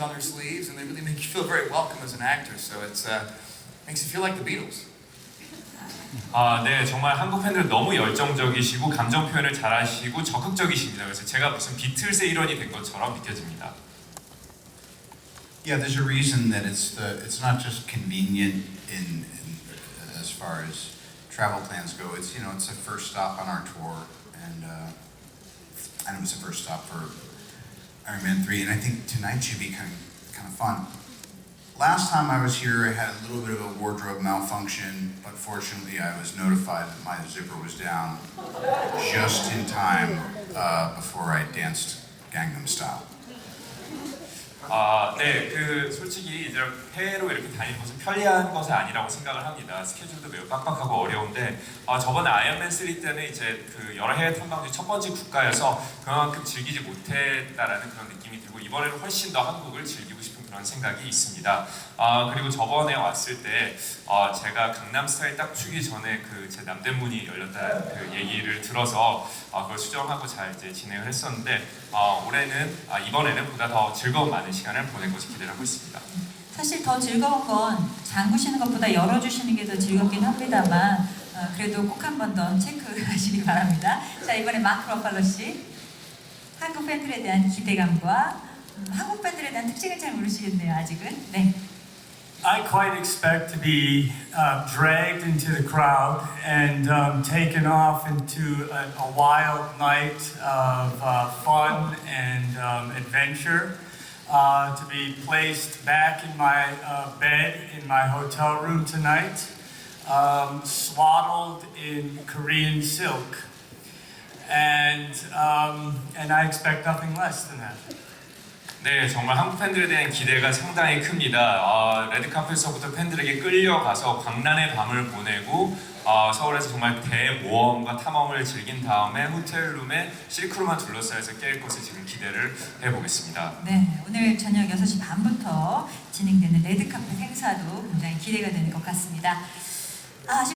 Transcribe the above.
on their sleeves, and they really make you feel very welcome as an actor. So it's uh, makes you feel like the Beatles. 아, 네, 정말 한국 팬들 너무 열정적이시고 감정 표현을 잘하시고 적극적이십니다. 그래서 제가 무슨 비틀스의 일원이 된 것처럼 느껴집니다. Yeah, there's a reason that it's the it's not just convenient in, in as far as travel plans go. It's you know it's the first stop on our tour, and uh, and it was the first stop for Iron Man three. And I think tonight should be kind of kind of fun. Last time I was here, I had a little bit of a wardrobe malfunction, but fortunately, I was notified that my zipper was down just in time uh, before I danced Gangnam Style. 아, 네, 그 솔직히 이제 해외로 이렇게 다니는 것은 편리한 것은 아니라고 생각을 합니다. 스케줄도 매우 빡빡하고 어려운데 아, 저번에 아이언맨 3 때는 이제 그 여러 해외 탐방 중첫 번째 국가여서 그만큼 즐기지 못했다라는 그런 느낌이 들고 이번에는 훨씬 더 한국을 즐기고 싶은 그런 생각이 있습니다. 아, 그리고 저번에 왔을 때 어, 제가 강남 스타일 딱 추기 전에 그 제 남대문이 열렸다는 그 얘기를 들어서 아, 그걸 수정하고 잘 이제 진행을 했었는데 아, 올해는 아, 이번에는 보다 더 즐거운 많은 시 간을 보낼 것을 기대를 하고 있습니다. 사실 더 즐거운 건 잠그시는 것보다 열어주시는 게 더 즐겁긴 합니다만 어, 그래도 꼭 한 번 더 체크하시기 바랍니다. 자 이번에 마크 러팔로 씨 한국 팬들에 대한 기대감과 음, 한국 팬들에 대한 특징을 잘 모르시겠네요 아직은. 네. I quite expect to be uh, dragged into the crowd and um, taken off into a, a wild night of uh, fun and um, adventure. Uh, to be placed back in my uh, bed in my hotel room tonight, um, swaddled in Korean silk. And, um, and I expect nothing less than that. 네, 정말 한국 팬들에 대한 기대가 상당히 큽니다. 아, 레드카펫에서부터 팬들에게 끌려가서 광란의 밤을 보내고 아, 서울에서 정말 대모험과 탐험을 즐긴 다음에 호텔룸에 실크로만 둘러싸여서 깰 것을 지금 기대를 해보겠습니다. 네, 오늘 저녁 6시 반부터 진행되는 레드카펫 행사도 굉장히 기대가 되는 것 같습니다. 아,